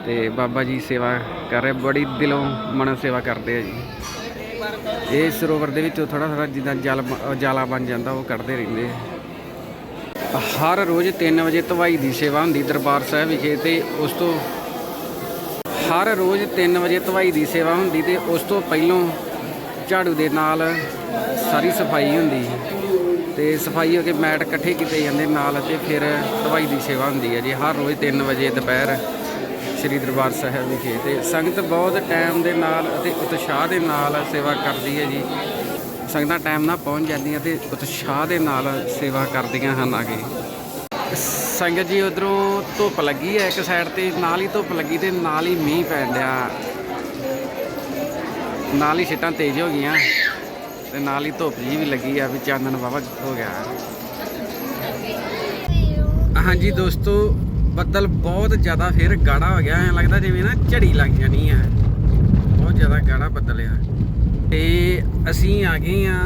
ਤੇ ਬਾਬਾ ਜੀ ਸੇਵਾ ਕਰ ਰਹੇ, ਬੜੀ ਦਿਲੋਂ ਮਨੋਂ ਸੇਵਾ ਕਰਦੇ ਆ ਜੀ। ਇਹ ਸਰੋਵਰ ਦੇ ਵਿੱਚੋਂ ਥੋੜਾ ਥੋੜਾ ਜਿੱਦਾਂ ਜਲ ਬ- ਜਾਲਾ ਬਣ ਜਾਂਦਾ, ਉਹ ਕੱਢਦੇ ਰਹਿੰਦੇ ਆ। ਹਰ ਰੋਜ਼ 3 ਵਜੇ ਧਵਾਈ ਦੀ ਸੇਵਾ ਹੁੰਦੀ ਦਰਬਾਰ ਸਾਹਿਬ ਵਿਖੇ ਤੇ ਉਸ ਤੋਂ ਹਰ ਰੋਜ਼ 3 ਵਜੇ ਧਵਾਈ ਦੀ ਸੇਵਾ ਹੁੰਦੀ ਤੇ ਉਸ ਤੋਂ ਪਹਿਲਾਂ ਝਾੜੂ ਦੇ ਨਾਲ ਸਾਰੀ ਸਫ਼ਾਈ ਹੁੰਦੀ। ਤੇ ਸਫ਼ਾਈ ਹੋ ਕੇ ਮੈਟ ਇਕੱਠੇ ਕੀਤੇ ਜਾਂਦੇ ਨਾਲ ਤੇ ਫਿਰ ਧਵਾਈ ਦੀ ਸੇਵਾ ਹੁੰਦੀ ਹੈ ਜੀ, ਹਰ ਰੋਜ਼ 3 ਵਜੇ ਦੁਪਹਿਰ। ਸ੍ਰੀ ਦਰਬਾਰ ਸਾਹਿਬ ਵਿਖੇ ਤੇ ਸੰਗਤ ਬਹੁਤ ਟਾਈਮ ਦੇ ਨਾਲ ਅਤੇ ਉਤਸ਼ਾਹ ਦੇ ਨਾਲ ਸੇਵਾ ਕਰਦੀ ਹੈ ਜੀ। ਸੰਗਤਾਂ ਟਾਈਮ ਨਾਲ ਪਹੁੰਚ ਜਾਂਦੀਆਂ ਤੇ ਉਤਸ਼ਾਹ ਦੇ ਨਾਲ ਸੇਵਾ ਕਰਦੀਆਂ ਹਨ ਆ ਕੇ ਸੰਗਤ ਜੀ, ਉਧਰੋਂ ਧੁੱਪ ਲੱਗੀ ਹੈ ਇੱਕ ਸਾਈਡ ਤੇ, ਨਾਲ ਹੀ ਧੁੱਪ ਲੱਗੀ ਤੇ ਨਾਲ ਹੀ ਮੀਂਹ ਪੈਣ ਡਿਆ। ਨਾਲ ਹੀ ਛਿੱਟਾਂ ਤੇਜ਼ ਹੋ ਗਈਆਂ ਤੇ ਨਾਲ ਹੀ ਧੁੱਪ ਜੀ ਵੀ ਲੱਗੀ ਆ ਵੀ ਚਾਨਣ ਵਾਵਾ ਹੋ ਗਿਆ। ਹਾਂਜੀ ਦੋਸਤੋ ਬੱਦਲ ਬਹੁਤ ਜ਼ਿਆਦਾ ਫਿਰ ਗਾੜਾ ਹੋ ਗਿਆ, ਐ ਲੱਗਦਾ ਜਿਵੇਂ ਨਾ ਝੜੀ ਲੱਗ ਜਾਣੀ ਆ। ਬਹੁਤ ਜ਼ਿਆਦਾ ਗਾੜਾ ਬੱਦਲ ਆ। ਤੇ ਅਸੀਂ ਆ ਗਏ ਆ,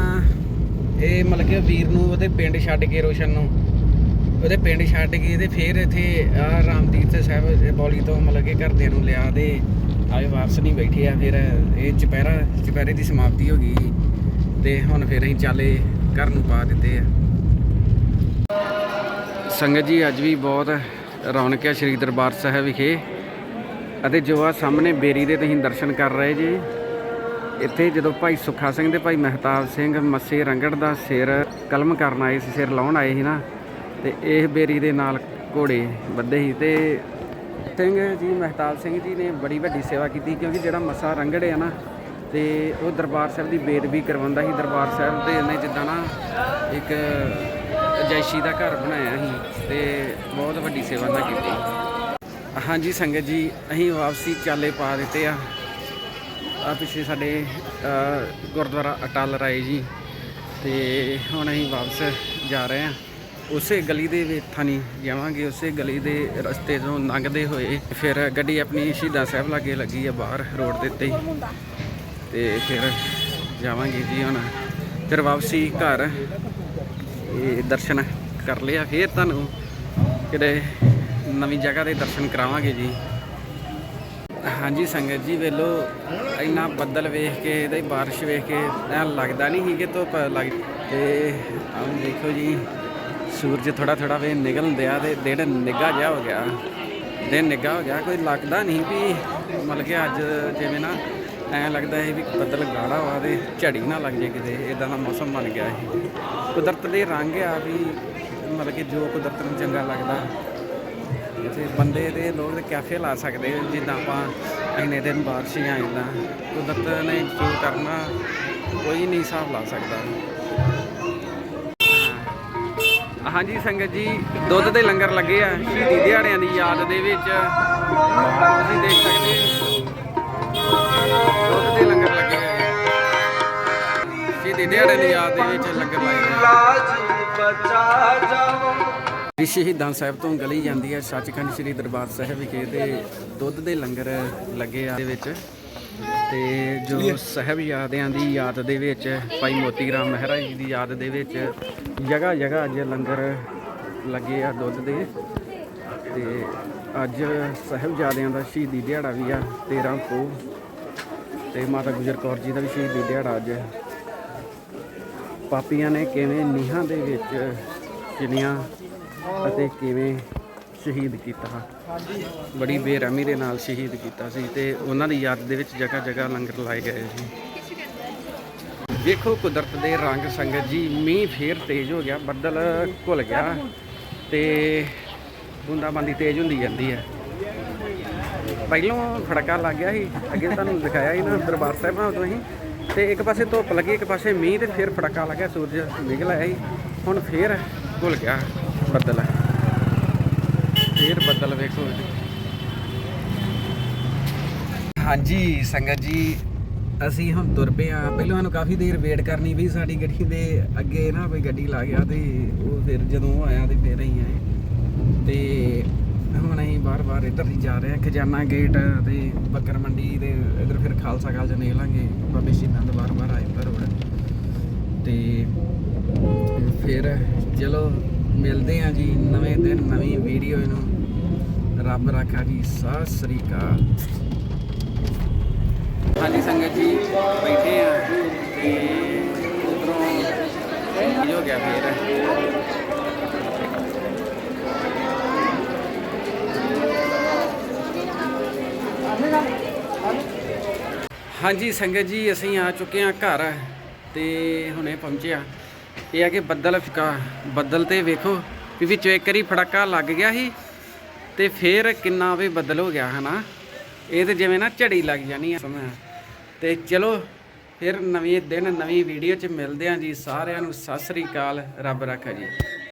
ਇਹ ਮਤਲਬ ਕਿ ਵੀਰ ਨੂੰ ਉਹਦੇ ਪਿੰਡ ਛੱਡ ਕੇ ਰੋਸ਼ਨ ਨੂੰ। ਉਹਦੇ ਪਿੰਡ ਛੱਡ ਕੇ ਤੇ ਫਿਰ ਇੱਥੇ ਆ ਰਾਮਦੀਪ ਸਾਹਿਬ ਬੌਲੀ ਤੋਂ ਮਤਲਬ ਕਿ ਘਰਦਿਆਂ ਨੂੰ ਲਿਆ ਤੇ ਆਏ ਵਾਪਸ ਨਹੀਂ ਬੈਠੇ ਆ, ਫਿਰ ਇਹ ਚੁਪਹਿਰਾ, ਚੁਪਹਿਰੇ ਦੀ ਸਮਾਪਤੀ ਹੋ ਗਈ। ਤੇ ਹੁਣ ਫਿਰ ਅਸੀਂ ਚਾਲੇ ਘਰ ਨੂੰ ਪਾ ਦਿੱਤੇ ਆ। ਸੰਗਤ ਜੀ, ਅੱਜ ਵੀ ਬਹੁਤ ਰੌਣਕ ਹੈ ਸ਼੍ਰੀ ਦਰਬਾਰ ਸਾਹਿਬ ਵਿਖੇ। ਅਤੇ ਜੋ ਆ ਸਾਹਮਣੇ ਬੇਰੀ ਦੇ ਤੁਸੀਂ ਦਰਸ਼ਨ ਕਰ ਰਹੇ ਜੀ। ਇੱਥੇ ਜਦੋਂ ਭਾਈ ਸੁੱਖਾ ਸਿੰਘ ਤੇ ਭਾਈ ਮਹਿਤਾਬ ਸਿੰਘ ਮੱਸੇ ਰੰਗੜ ਦਾ ਸਿਰ ਕਲਮ ਕਰਨ ਆਏ ਸੀ, ਸਿਰ ਲਾਉਣ ਆਏ ਸੀ ਨਾ, ਤੇ ਇਹ ਬੇਰੀ ਦੇ ਨਾਲ ਘੋੜੇ ਵੱਧੇ ਸੀ। ਤੇ ਸਿੰਘ ਜੀ, ਮਹਿਤਾਬ ਸਿੰਘ ਜੀ ਨੇ ਬੜੀ ਵੱਡੀ ਸੇਵਾ ਕੀਤੀ, ਕਿਉਂਕਿ ਜਿਹੜਾ ਮੱਸਾ ਰੰਗੜ ਆ ਨਾ, ਤੇ ਉਹ ਦਰਬਾਰ ਸਾਹਿਬ ਦੀ ਬੇਦਬੀ ਕਰਵਾਉਂਦਾ ਸੀ। ਦਰਬਾਰ ਸਾਹਿਬ ਦੇ ਨੇ ਜਿੱਦਾਂ ਨਾ ਇੱਕ ਅਜਾਇਸ਼ੀ ਦਾ ਘਰ ਬਣਾਇਆ ਸੀ ਤੇ ਬਹੁਤ ਵੱਡੀ ਸੇਵਾ ਨਾ ਕੀਤੀ। ਹਾਂਜੀ ਸੰਗਤ ਜੀ, ਅਸੀਂ ਵਾਪਸੀ ਚਾਲੇ ਪਾ ਦਿੱਤੇ ਆ। ਆ ਪਿੱਛੇ ਸਾਡੇ ਗੁਰਦੁਆਰਾ ਅਟਲ ਰਾਏ ਜੀ। ਤੇ ਹੁਣ ਅਸੀਂ ਵਾਪਸ ਜਾ ਰਹੇ ਹਾਂ ਉਸੇ ਗਲੀ ਦੇ ਵਿੱਚ ਥਾਨੀ ਜਾਵਾਂਗੇ, ਉਸੇ ਗਲੀ ਦੇ ਰਸਤੇ ਤੋਂ ਲੰਘਦੇ ਹੋਏ ਫਿਰ ਗੱਡੀ ਆਪਣੀ ਸ਼ਹੀਦਾਂ ਸਾਹਿਬ ਲਾਗੇ ਲੱਗੀ ਆ ਬਾਹਰ ਰੋਡ ਦੇ ਉੱਤੇ। ਹੀ ਤੇ ਫਿਰ ਜਾਵਾਂਗੇ ਜੀ ਹੁਣ। ਫਿਰ ਵਾਪਸੀ ਘਰ ਇਹ ਦਰਸ਼ਨ ਕਰ ਲਿਆ ਫਿਰ ਤੁਹਾਨੂੰ ਕਿਤੇ ਨਵੀਂ ਜਗ੍ਹਾ ਦੇ ਦਰਸ਼ਨ ਕਰਾਵਾਂਗੇ ਜੀ। ਹਾਂਜੀ ਸੰਗਤ ਜੀ, ਵੇਲੋ, ਇੰਨਾ ਬੱਦਲ ਵੇਖ ਕੇ ਤੇ ਬਾਰਿਸ਼ ਵੇਖ ਕੇ ਐਂ ਲੱਗਦਾ ਨਹੀਂ ਸੀ ਕਿ ਧੁੱਪ ਲੱਗ ਤੇ ਆਹ ਦੇਖੋ ਜੀ, ਸੂਰਜ ਥੋੜਾ ਥੋੜਾ ਵੇ ਨਿਕਲਣ ਦਿਆ ਤੇ ਦਿਨ ਨਿੱਘਾ ਜਿਹਾ ਹੋ ਗਿਆ। ਦਿਨ ਨਿੱਘਾ ਹੋ ਗਿਆ, ਕੋਈ ਲੱਗਦਾ ਨਹੀਂ ਵੀ ਮਤਲਬ ਕਿ ਅੱਜ ਜਿਵੇਂ ਨਾ ਐਂ ਲੱਗਦਾ ਹੈ ਵੀ ਬੱਦਲ ਗਾੜਾ ਵਾ ਤੇ ਝੜੀ ਨਾ ਲੱਗ ਜੇ ਕਿਤੇ ਇਦਾਂ ਦਾ ਮੌਸਮ ਬਣ ਗਿਆ ਇਹ ਕੁਦਰਤ ਦੇ ਰੰਗ ਆ ਵੀ ਮਤਲਬ ਕਿ ਜੋ ਕੁਦਰਤ ਨੂੰ ਚੰਗਾ ਲੱਗਦਾ ਇੱਥੇ ਬੰਦੇ ਦੇ ਲੋਕ ਤੇ ਕੈਫੇ ਲਾ ਸਕਦੇ ਜਿੱਦਾਂ ਆਪਾਂ ਇੰਨੇ ਦਿਨ ਬਾਰਿਸ਼ ਹੀ ਆਇਂਦਾ ਕੁਦਰਤ ਨੇ ਜੋ ਕਰਨਾ, ਕੋਈ ਨਹੀਂ ਹਿਸਾਬ ਲਾ ਸਕਦਾ। ਹਾਂਜੀ ਸੰਗਤ ਜੀ, ਦੁੱਧ ਦੇ ਲੰਗਰ ਲੱਗੇ ਆ, ਸ਼ਹੀਦੀ ਦਿਹਾੜਿਆਂ ਦੀ ਯਾਦ ਦੇ ਵਿੱਚ। ਤੁਸੀਂ ਦੇਖ ਸਕਦੇ ਹੋ। ਦੁੱਧ ਦੇ ਲੰਗਰ ਲੱਗੇ ਹੋਏ ਆ। ਸ਼ਹੀਦੀ ਦਿਹਾੜਿਆਂ ਦੀ ਯਾਦ ਦੇ ਵਿੱਚ ਲੰਗਰ ਲਾਏ ਹੋਏ ਆ। ਸ੍ਰੀ ਸ਼ਹੀਦਾਂ ਸਾਹਿਬ ਤੋਂ ਗਲੀ ਜਾਂਦੀ ਹੈ ਸੱਚਖੰਡ ਸ੍ਰੀ ਦਰਬਾਰ ਸਾਹਿਬ ਵਿਖੇ ਤੇ ਦੁੱਧ ਦੇ ਲੰਗਰ ਲੱਗੇ ਆ ਦੇ ਵਿੱਚ। ਤੇ ਜੋ ਸਾਹਿਬਜ਼ਾਦਿਆਂ ਦੀ ਯਾਦ ਦੇ ਵਿੱਚ ਭਾਈ ਮੋਤੀ ਰਾਮ ਮਹਿਰਾ ਜੀ ਦੀ ਯਾਦ ਦੇ ਵਿੱਚ ਜਗ੍ਹਾ ਜਗ੍ਹਾ ਅੱਜ ਲੰਗਰ ਲੱਗੇ ਆ ਦੁੱਧ ਦੇ। ਤੇ ਅੱਜ ਸਾਹਿਬਜ਼ਾਦਿਆਂ ਦਾ ਸ਼ਹੀਦੀ ਦਿਹਾੜਾ ਵੀ ਆ 13 ਪੋ ਤੇ ਮਾਤਾ ਗੁਜਰ ਕੌਰ ਜੀ ਦਾ ਵੀ ਸ਼ਹੀਦੀ ਦਿਹਾੜਾ ਅੱਜ। ਪਾਪੀਆਂ ਨੇ ਕਿਵੇਂ ਨੀਹਾਂ ਦੇ ਵਿੱਚ ਚਿਣੀਆਂ ਅਤੇ ਕਿਵੇਂ ਸ਼ਹੀਦ ਕੀਤਾ? ਬੜੀ ਬੇਰਹਿਮੀ ਦੇ ਨਾਲ ਸ਼ਹੀਦ ਕੀਤਾ ਸੀ ਤੇ ਉਹਨਾਂ ਦੀ ਯਾਦ ਦੇ ਵਿੱਚ ਜਗ੍ਹਾ ਜਗ੍ਹਾ ਲੰਗਰ ਲਾਏ ਗਏ ਸੀ। ਦੇਖੋ ਕੁਦਰਤ ਦੇ ਰੰਗ ਸੰਗਤ ਜੀ, ਮੀਂਹ ਫੇਰ ਤੇਜ਼ ਹੋ ਗਿਆ, ਬੱਦਲ ਘੁਲ ਗਿਆ ਤੇ ਬੂੰਦਾਬਾਂਦੀ ਤੇਜ਼ ਹੁੰਦੀ ਜਾਂਦੀ ਹੈ। ਪਹਿਲੋਂ ਖੜਕਾ ਲੱਗ ਗਿਆ ਸੀ, ਅੱਗੇ ਤੁਹਾਨੂੰ ਦਿਖਾਇਆ ਸੀ ਨਾ ਦਰਬਾਰ ਸਾਹਿਬ ਨਾਲ ਉਦੋਂ ਹੀ। ਤੇ ਇੱਕ ਪਾਸੇ ਧੁੱਪ ਲੱਗੀ, ਇੱਕ ਪਾਸੇ ਮੀਂਹ ਤੇ ਫਿਰ ਖੜਕਾ ਲੱਗਿਆ, ਸੂਰਜ ਨਿਕਲ ਆਇਆ ਸੀ। ਹੁਣ ਫੇਰ ਘੁਲ ਗਿਆ ਬੱਦਲ। ਫੇਰ ਬੱਦਲ ਵੇਖੋ ਹਾਂਜੀ, ਸੰਗਤ ਜੀ, ਅਸੀਂ ਹੁਣ ਤੁਰ ਪਏ ਆ ਪਹਿਲਾਂ ਸਾਨੂੰ ਕਾਫੀ ਦੇਰ ਵੇਟ ਕਰਨੀ ਪਈ ਸਾਡੀ ਗੱਡੀ ਦੇ ਅੱਗੇ ਨਾ ਕੋਈ ਗੱਡੀ ਲਾ ਗਿਆ ਤੇ ਉਹ ਫਿਰ ਜਦੋਂ ਆਇਆ ਤੇ ਫਿਰ ਅਸੀਂ ਆਏ। ਤੇ ਬਾਰ-ਬਾਰ ਇੱਧਰ ਹੀ ਜਾ ਰਹੇ ਹਾਂ ਖਜ਼ਾਨਾ ਗੇਟ ਤੇ ਬੱਕਰ ਮੰਡੀ ਦੇ ਇੱਧਰ ਫਿਰ ਖਾਲਸਾ ਕਾਲਜ ਨਿਕਲਾਂਗੇ ਬਾਬੇ ਸ਼ਹੀਦਾਂ ਦਾ ਬਾਰ-ਬਾਰ ਆਏ ਪਰ ਰੋਡ। ਤੇ ਫਿਰ ਚਲੋ ਮਿਲਦੇ ਹਾਂ ਜੀ ਨਵੇਂ ਦਿਨ, ਨਵੀਂ ਵੀਡੀਓ ਨੂੰ। ਰੱਬ ਰਾਖਾ ਜੀ, ਸਤਿ ਸ੍ਰੀ ਅਕਾਲ। ਹਾਂਜੀ ਸੰਗਤ ਜੀ, ਬੈਠੇ ਆ ਤੇ ਉਧਰੋਂ ਹੋ ਗਿਆ ਫਿਰ? ਹਾਂਜੀ, ਸੰਗਤ ਜੀ, ਅਸੀਂ ਆ ਚੁੱਕੇ ਹਾਂ ਘਰ ਤੇ ਹੁਣੇ ਪਹੁੰਚੇ ਆ ਇਹ ਆ ਕਿ ਬੱਦਲ ਫਿਕਾ, ਬੱਦਲ ਤੇ ਵੇਖੋ ਵੀ ਵਿੱਚੋਂ ਇੱਕ ਵਾਰੀ ਫੜਾਕਾ ਲੱਗ ਗਿਆ ਸੀ ਤੇ ਫੇਰ ਕਿੰਨਾ ਵੀ ਬੱਦਲ ਹੋ ਗਿਆ, ਹਨਾ? ਇਹ ਤੇ ਜਿਵੇਂ ਨਾ ਝੜੀ ਲੱਗ ਜਾਣੀ ਆ। ਸਮਾਂ ਤੇ ਚਲੋ, ਫਿਰ ਨਵੇਂ ਦਿਨ, ਨਵੀਂ ਵੀਡੀਓ 'ਚ ਮਿਲਦੇ ਆਂ ਜੀ। ਸਾਰਿਆਂ ਨੂੰ ਸਤਿ ਸ੍ਰੀ ਅਕਾਲ। ਰੱਬ ਰੱਖਾ ਜੀ।